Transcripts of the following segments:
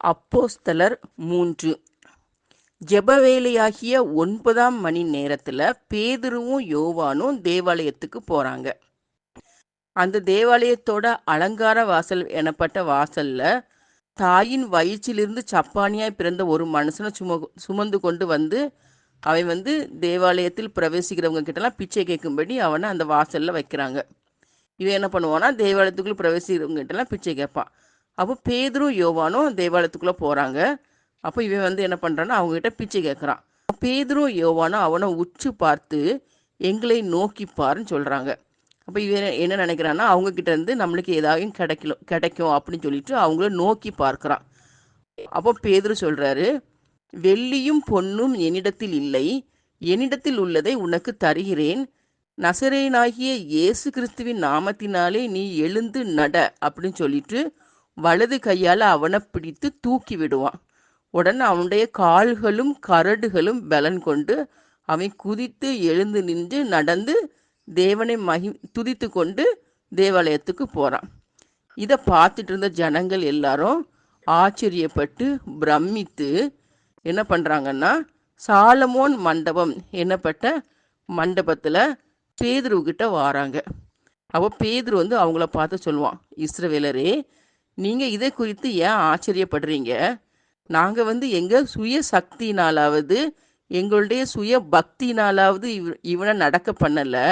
அப்போஸ்தலர் மூன்று. ஜெபவேலையாகிய ஒன்பதாம் மணி நேரத்தில் பேதுருவும் யோவானும் தேவாலயத்துக்கு போகிறாங்க அந்த தேவாலயத்தோட அலங்கார வாசல் எனப்பட்ட வாசல்ல தாயின் வயிற்றிலிருந்து சப்பானியாய் பிறந்த ஒரு மனுஷனை சும சுமந்து கொண்டு வந்து அவன் வந்து தேவாலயத்தில் பிரவேசிக்கிறவங்க கிட்டலாம் பிச்சை கேட்கும்படி அவனை அந்த வாசல்ல வைக்கிறாங்க. இவன் என்ன பண்ணுவான்னா தேவாலயத்துக்குள்ள பிரவேசிக்கிறவங்க கிட்டலாம் பிச்சை கேட்பான். அப்போ பேதரும் யோவானும் தேவாலயத்துக்குள்ளே போகிறாங்க அப்போ இவன் வந்து என்ன பண்ணுறான்னா அவங்ககிட்ட பிச்சை கேட்குறான் பேதரும் யோவானும் அவனை உச்சு பார்த்து எங்களை நோக்கி பாருன்னு சொல்கிறாங்க அப்போ இவன் என்ன நினைக்கிறான்னா அவங்கக்கிட்ட இருந்து நம்மளுக்கு ஏதாவது கிடைக்கல கிடைக்கும் அப்படின்னு சொல்லிட்டு அவங்கள நோக்கி பார்க்குறான். அப்போ பேதரு சொல்கிறாரு வெள்ளியும் பொன்னும் என்னிடத்தில் இல்லை. என்னிடத்தில் உள்ளதை உனக்கு தருகிறேன். நசரேனாகிய இயேசு கிறிஸ்துவின் நாமத்தினாலே நீ எழுந்து நட அப்படின்னு சொல்லிட்டு வலது கையால் அவனை பிடித்து தூக்கி விடுவான். உடனே அவனுடைய கால்களும் கரடுகளும் பலன் கொண்டு அவன் குதித்து எழுந்து நின்று நடந்து தேவனை மகி துதித்து கொண்டு தேவாலயத்துக்கு போகிறான் இதை பார்த்துட்டு இருந்த ஜனங்கள் எல்லாரும் ஆச்சரியப்பட்டு பிரமித்து என்ன பண்ணுறாங்கன்னா சாலமோன் மண்டபம் என்னப்பட்ட மண்டபத்தில் பேதுருவுக்கிட்ட வாராங்க. அப்போ பேதுரு வந்து அவங்கள பார்த்து சொல்லுவான் இஸ்ரவேலரே நீங்கள் இதை குறித்து ஏன் ஆச்சரியப்படுறீங்க? நாங்கள் வந்து எங்கள் சுய சக்தினாலாவது எங்களுடைய சுய பக்தினாலாவது இவ இவனை நடக்க பண்ணலை.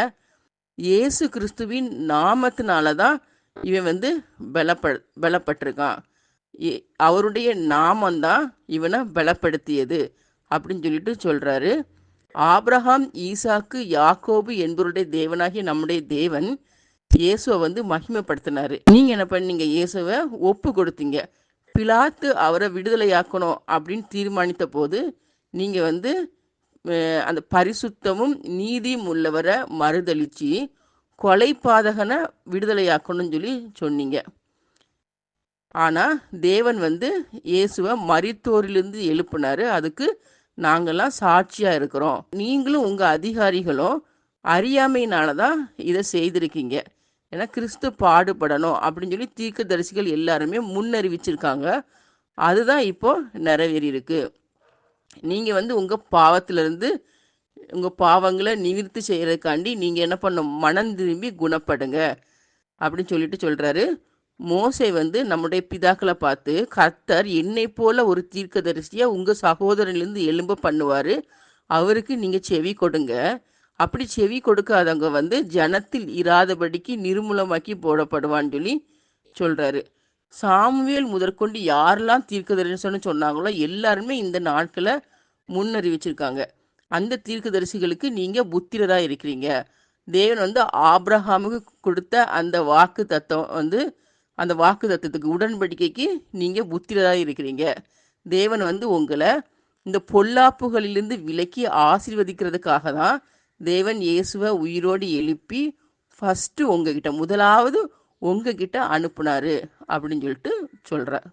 இயேசு கிறிஸ்துவின் நாமத்தினால தான் இவன் வந்து பலப்ப பலப்பட்டிருக்கான். அவருடைய நாமந்தான் இவனை பலப்படுத்தியது அப்படின்னு சொல்லிட்டு சொல்கிறாரு ஆப்ரஹாம் ஈசாக்கு யாக்கோபு என்பவருடைய தேவனாகிய நம்முடைய தேவன் இயேசுவை வந்து மகிமைப்படுத்தினாரு. நீங்க என்ன பண்ணீங்க? இயேசுவை ஒப்பு கொடுத்தீங்க. பிலாத்து அவரை விடுதலையாக்கணும் அப்படின்னு தீர்மானித்த போது நீங்க வந்து அந்த பரிசுத்தமும் நீதியும் உள்ளவரை மறுதளிச்சு கொலை பாதகனை விடுதலையாக்கணும்னு சொல்லி சொன்னீங்க. ஆனால் தேவன் வந்து இயேசுவை மறித்தோரிலிருந்து எழுப்புனாரு. அதுக்கு நாங்கள்லாம் சாட்சியாக இருக்கிறோம். நீங்களும் உங்கள் அதிகாரிகளும் அறியாமையினால தான் இதை செய்திருக்கீங்க. ஏன்னா கிறிஸ்து பாடுபடணும் அப்படின்னு சொல்லி தீர்க்கதரிசிகள் எல்லாருமே முன்னறிவிச்சிருக்காங்க. அதுதான் இப்போது நிறைவேறி இருக்கு நீங்கள் வந்து உங்கள் பாவத்திலிருந்து உங்கள் பாவங்களை நிவிர்த்தி செய்கிறதுக்காண்டி நீங்கள் என்ன பண்ணும் மனம் திரும்பி குணப்படுங்க அப்படின்னு சொல்லிட்டு சொல்கிறாரு மோசை வந்து நம்முடைய பிதாக்களை பார்த்து கர்த்தர் என்னை போல ஒரு தீர்க்கதரிசியா உங்கள் சகோதரிலேருந்து எழும்ப பண்ணுவார். அவருக்கு நீங்கள் செவி கொடுங்க. அப்படி செவி கொடுக்காதவங்க வந்து ஜனத்தில் இராதபடிக்கு நிர்மூலமாக்கி போடப்படுவான்னு சொல்லி சொல்கிறாரு சாமுவேல் முதற்கொண்டு யாரெல்லாம் தீர்க்கதரிசனம் சொன்னாங்களோ எல்லாருமே இந்த நாட்களை முன்னறிவிச்சிருக்காங்க. அந்த தீர்க்கதரிசிகளுக்கு நீங்கள் புத்திரராக இருக்கிறீங்க. தேவன் வந்து ஆப்ரஹாமுக்கு கொடுத்த அந்த வாக்கு தத்துவம் வந்து அந்த வாக்கு தத்துவத்துக்கு உடன்படிக்கைக்கு நீங்கள் புத்திரராக இருக்கிறீங்க. தேவன் வந்து உங்களை இந்த பொல்லாப்புகளிலிருந்து விலக்கி ஆசீர்வதிக்கிறதுக்காக தான் தேவன் இயேசுவை உயிரோடு எழுப்பி ஃபஸ்ட்டு உங்ககிட்ட முதலாவது உங்ககிட்ட அனுப்புனாரு அப்படின்னு சொல்லிட்டு சொல்கிறார்